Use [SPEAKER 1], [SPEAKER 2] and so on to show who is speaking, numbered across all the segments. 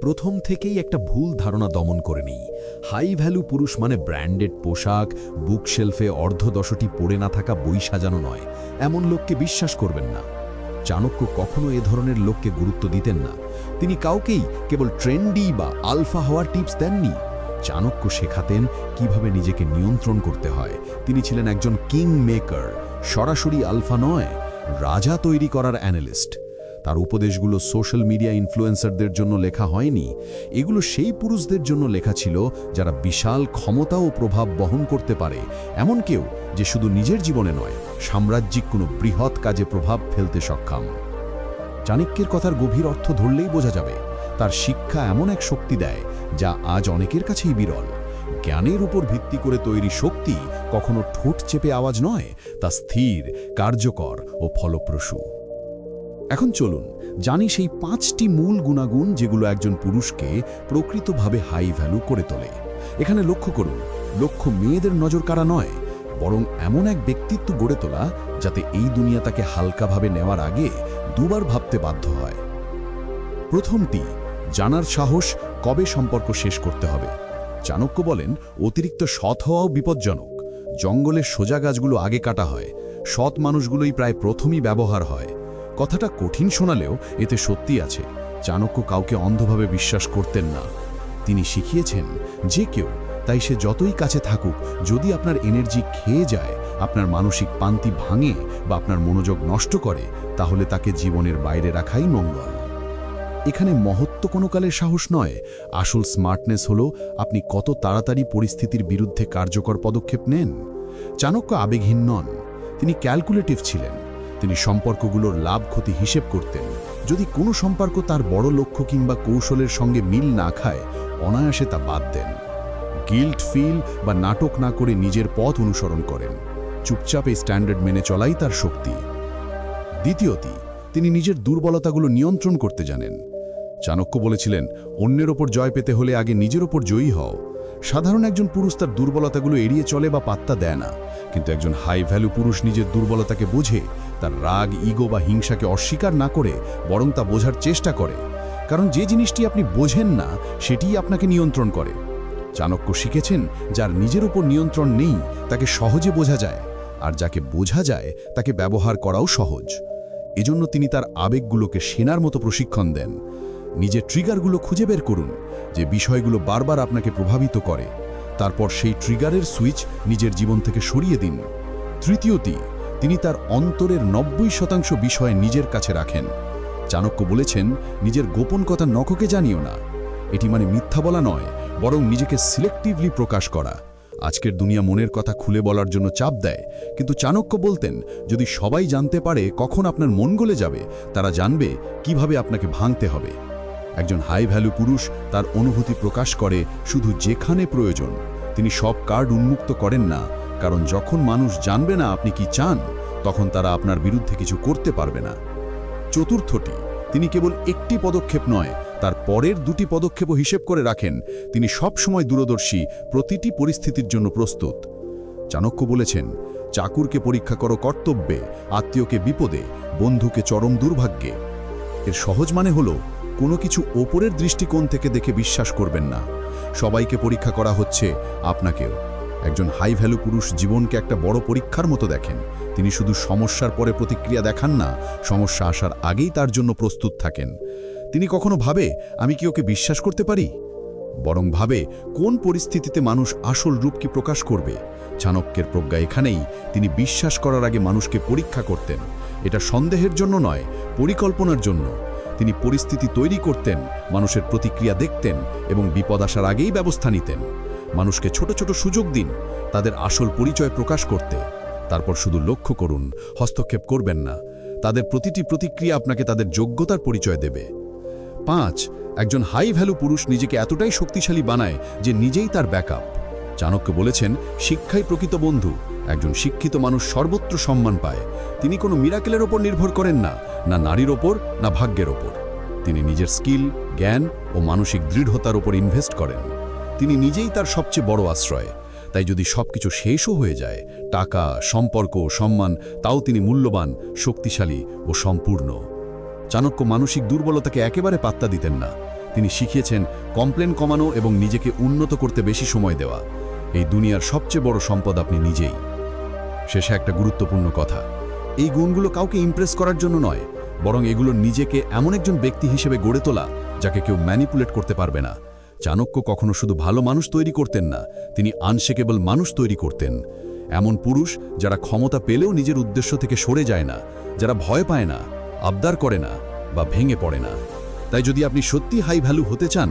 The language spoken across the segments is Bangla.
[SPEAKER 1] প্রথম থেকেই একটা ভুল ধারণা দমন করে নিই। হাই ভ্যালু পুরুষ মানে ব্র্যান্ডেড পোশাক, বুকশেলফে অর্ধদশটি পড়ে না থাকা বই সাজানো নয়। এমন লোককে বিশ্বাস করবেন না। চাণক্য কখনো এ ধরনের লোককে গুরুত্ব দিতেন না। তিনি কাউকেই কেবল ট্রেন্ডি বা আলফা হওয়ার টিপস দেননি। চাণক্য শেখাতেন কীভাবে নিজেকে নিয়ন্ত্রণ করতে হয়। তিনি ছিলেন একজন কিং মেকার সরাসরি আলফা নয়, রাজা তৈরি করার অ্যানালিস্ট। তার উপদেশগুলো সোশ্যাল মিডিয়া ইনফ্লুয়েন্সারদের জন্য লেখা হয়নি। এগুলো সেই পুরুষদের জন্য লেখা ছিল যারা বিশাল ক্ষমতা ও প্রভাব বহন করতে পারে। এমন কেউ যে শুধু নিজের জীবনে নয়, সাম্রাজ্যিক কোনো বৃহৎ কাজে প্রভাব ফেলতে সক্ষম। চাণক্যের কথার গভীর অর্থ ধরলেই বোঝা যাবে, তার শিক্ষা এমন এক শক্তি দেয় যা আজ অনেকের কাছেই বিরল। জ্ঞানের উপর ভিত্তি করে তৈরি শক্তি কখনো ঠোঁট চেপে আওয়াজ নয়, তা স্থির, কার্যকর ও ফলপ্রসূ। এখন চলুন জানি সেই পাঁচটি মূল গুণাগুণ যেগুলো একজন পুরুষকে প্রকৃতভাবে হাই ভ্যালু করে তোলে। এখানে লক্ষ্য করুন, লক্ষ্য মেয়েদের নজর কাড়া নয়, বরং এমন এক ব্যক্তিত্ব গড়ে তোলা যাতে এই দুনিয়া তাকে হালকাভাবে নেওয়ার আগে দুবার ভাবতে বাধ্য হয়। প্রথমটি, জানার সাহস কবে সম্পর্ক শেষ করতে হবে। চাণক্য বলেন, অতিরিক্ত সৎ হওয়াও বিপজ্জনক। জঙ্গলের সোজা গাছগুলো আগে কাটা হয়। সৎ মানুষগুলোই প্রায় প্রথমই ব্যবহার হয়। কথাটা কঠিন শোনালেও এতে সত্যি আছে, চাণক্য কাউকে অন্ধভাবে বিশ্বাস করতেন না। তিনি শিখিয়েছেন, যে কেউ, তাই সে যতই কাছে থাকুক, যদি আপনার এনার্জি খেয়ে যায়, আপনার মানসিক পান্তি ভাঙে বা আপনার মনোযোগ নষ্ট করে, তাহলে তাকে জীবনের বাইরে রাখাই মঙ্গল। এখানে মহত্ব কোনো কালের সাহস নয়। আসল স্মার্টনেস হলো, আপনি কত তাড়াতাড়ি পরিস্থিতির বিরুদ্ধে কার্যকর পদক্ষেপ নেন। চাণক্য আবেগহীন নন। তিনি ক্যালকুলেটিভ ছিলেন। তিনি সম্পর্কগুলোর লাভ ক্ষতি হিসেব করতেন। যদি কোনো সম্পর্ক তার বড় লক্ষ্য কিংবা কৌশলের সঙ্গে মিল না খায়, অনায়াসে তা বাদ দেন। গিল্ট ফিল বা নাটক না করে নিজের পথ অনুসরণ করেন। চুপচাপ এই স্ট্যান্ডার্ড মেনে চলাই তার শক্তি। দ্বিতীয়টি তিনি নিজের দুর্বলতাগুলো নিয়ন্ত্রণ করতে জানেন। চাণক্য বলেছিলেন, অন্যের ওপর জয় পেতে হলে আগে নিজের ওপর জয়ী হও। সাধারণ একজন পুরুষ তার দুর্বলতাগুলো এড়িয়ে চলে বা পাত্তা দেয় না। কিন্তু একজন হাই ভ্যালু পুরুষ নিজের দুর্বলতাকে বোঝে, তার রাগ ইগো বা হিংসাকে অস্বীকার না করে বরং তা বোঝার চেষ্টা করে। কারণ যে জিনিসটি আপনি বোঝেন না, সেটিই আপনাকে নিয়ন্ত্রণ করে। চাণক্য শিখেছেন, যার নিজের উপর নিয়ন্ত্রণ নেই, তাকে সহজে বোঝা যায়, আর যাকে বোঝা যায়, তাকে ব্যবহার করাও সহজ। এজন্য তিনি তার আবেগগুলোকে সেনার মতো প্রশিক্ষণ দেন। নিজের ট্রিগারগুলো খুঁজে বের করুন যে বিষয়গুলো বারবার আপনাকে প্রভাবিত করে। তারপর সেই ট্রিগারের সুইচ নিজের জীবন থেকে সরিয়ে দিন। তৃতীয়টি, তিনি তার অন্তরের নব্বই শতাংশ বিষয় নিজের কাছে রাখেন। চাণক্য বলেছেন, নিজের গোপন কথা নখকে জানিও না। এটি মানে মিথ্যা বলা নয়, বরং নিজেকে সিলেক্টিভলি প্রকাশ করা। আজকের দুনিয়া মনের কথা খুলে বলার জন্য চাপ দেয়, কিন্তু চাণক্য বলতেন, যদি সবাই জানতে পারে কখন আপনার মন গলে যাবে, তারা জানবে কীভাবে আপনাকে ভাঙতে হবে। একজন হাই ভ্যালু পুরুষ তার অনুভূতি প্রকাশ করে শুধু যেখানে প্রয়োজন। তিনি সব কার্ড উন্মুক্ত করেন না, কারণ যখন মানুষ জানবে না আপনি কি চান, তখন তারা আপনার বিরুদ্ধে কিছু করতে পারবে না। চতুর্থটি, তিনি কেবল একটি পদক্ষেপ নয়, তার পরের দুটি পদক্ষেপও হিসেব করে রাখেন। তিনি সব সময় দূরদর্শী, প্রতিটি পরিস্থিতির জন্য প্রস্তুত। চাণক্য বলেছেন, চাকুরকে পরীক্ষা করো কর্তব্যে, আত্মীয়কে বিপদে, বন্ধুকে চরম দুর্ভাগ্যে। এর সহজ মানে হলো কোনো কিছু ওপরের দৃষ্টিকোণ থেকে দেখে বিশ্বাস করবেন না। সবাইকে পরীক্ষা করা হচ্ছে আপনাকেও। একজন হাই ভ্যালু পুরুষ জীবনকে একটা বড় পরীক্ষার মতো দেখেন। তিনি শুধু সমস্যার পরে প্রতিক্রিয়া দেখান না, সমস্যা আসার আগেই তার জন্য প্রস্তুত থাকেন। তিনি কখনো ভাবে, আমি কি ওকে বিশ্বাস করতে পারি? বরং ভাবে, কোন পরিস্থিতিতে মানুষ আসল রূপ কি প্রকাশ করবে? চাণক্যের প্রজ্ঞা এখানেই, তিনি বিশ্বাস করার আগে মানুষকে পরীক্ষা করতেন। এটা সন্দেহের জন্য নয়, পরিকল্পনার জন্য। তিনি পরিস্থিতি তৈরি করতেন, মানুষের প্রতিক্রিয়া দেখতেন এবং বিপদ আসার আগেই ব্যবস্থা নিতেন। মানুষকে ছোট ছোট সুযোগ দিন, তাদের আসল পরিচয় প্রকাশ করতে। তারপর শুধু লক্ষ্য করুন, হস্তক্ষেপ করবেন না। তাদের প্রতিটি প্রতিক্রিয়া আপনাকে তাদের যোগ্যতার পরিচয় দেবে। পাঁচ, একজন হাই ভ্যালু পুরুষ নিজেকে এতটাই শক্তিশালী বানায় যে নিজেই তার ব্যাকআপ চাণক্য বলেছেন, শিক্ষাই প্রকৃত বন্ধু। একজন শিক্ষিত মানুষ সর্বত্র সম্মান পায়। তিনি কোনো মিরাকেলের ওপর নির্ভর করেন না না নারীর ওপর, না ভাগ্যের ওপর। তিনি নিজের স্কিল, জ্ঞান ও মানসিক দৃঢ়তার ওপর ইনভেস্ট করেন। তিনি নিজেই তার সবচেয়ে বড় আশ্রয়। তাই যদি সবকিছু শেষও হয়ে যায়, টাকা, সম্পর্ক সম্মান, তাও তিনি মূল্যবান, শক্তিশালী ও সম্পূর্ণ। চাণক্য মানসিক দুর্বলতাকে একেবারে পাত্তা দিতেন না।
[SPEAKER 2] তিনি শিখিয়েছেন কমপ্লেন কমানো এবং নিজেকে উন্নত করতে বেশি সময় দেওয়া। এই দুনিয়ার সবচেয়ে বড় সম্পদ আপনি নিজেই। শেষে একটা গুরুত্বপূর্ণ কথা। এই গুণগুলো কাউকে ইমপ্রেস করার জন্য নয়, বরং এগুলো নিজেকে এমন একজন ব্যক্তি হিসেবে গড়ে তোলা, যাকে কেউ ম্যানিপুলেট করতে পারবে না। চাণক্য কখনো শুধু ভালো মানুষ তৈরি করতেন না, তিনি আনশেকেবল মানুষ তৈরি করতেন। এমন পুরুষ যারা ক্ষমতা পেলেও নিজের উদ্দেশ্য থেকে সরে যায় না, যারা ভয় পায় না, আবদার করে না, বা ভেঙে পড়ে না। তাই যদি আপনি সত্যি হাই ভ্যালু হতে চান,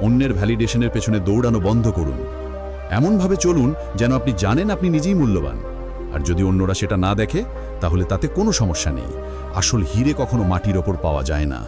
[SPEAKER 2] অন্যের ভ্যালিডেশনের পেছনে দৌড়ানো বন্ধ করুন। এমনভাবে চলুন যেন আপনি জানেন আপনি নিজেই মূল্যবান। আর যদি অন্যরা সেটা না দেখে, তাহলে তাতে কোনো সমস্যা নেই। আসল হিরে কখনো মাটির ওপর পাওয়া যায় না।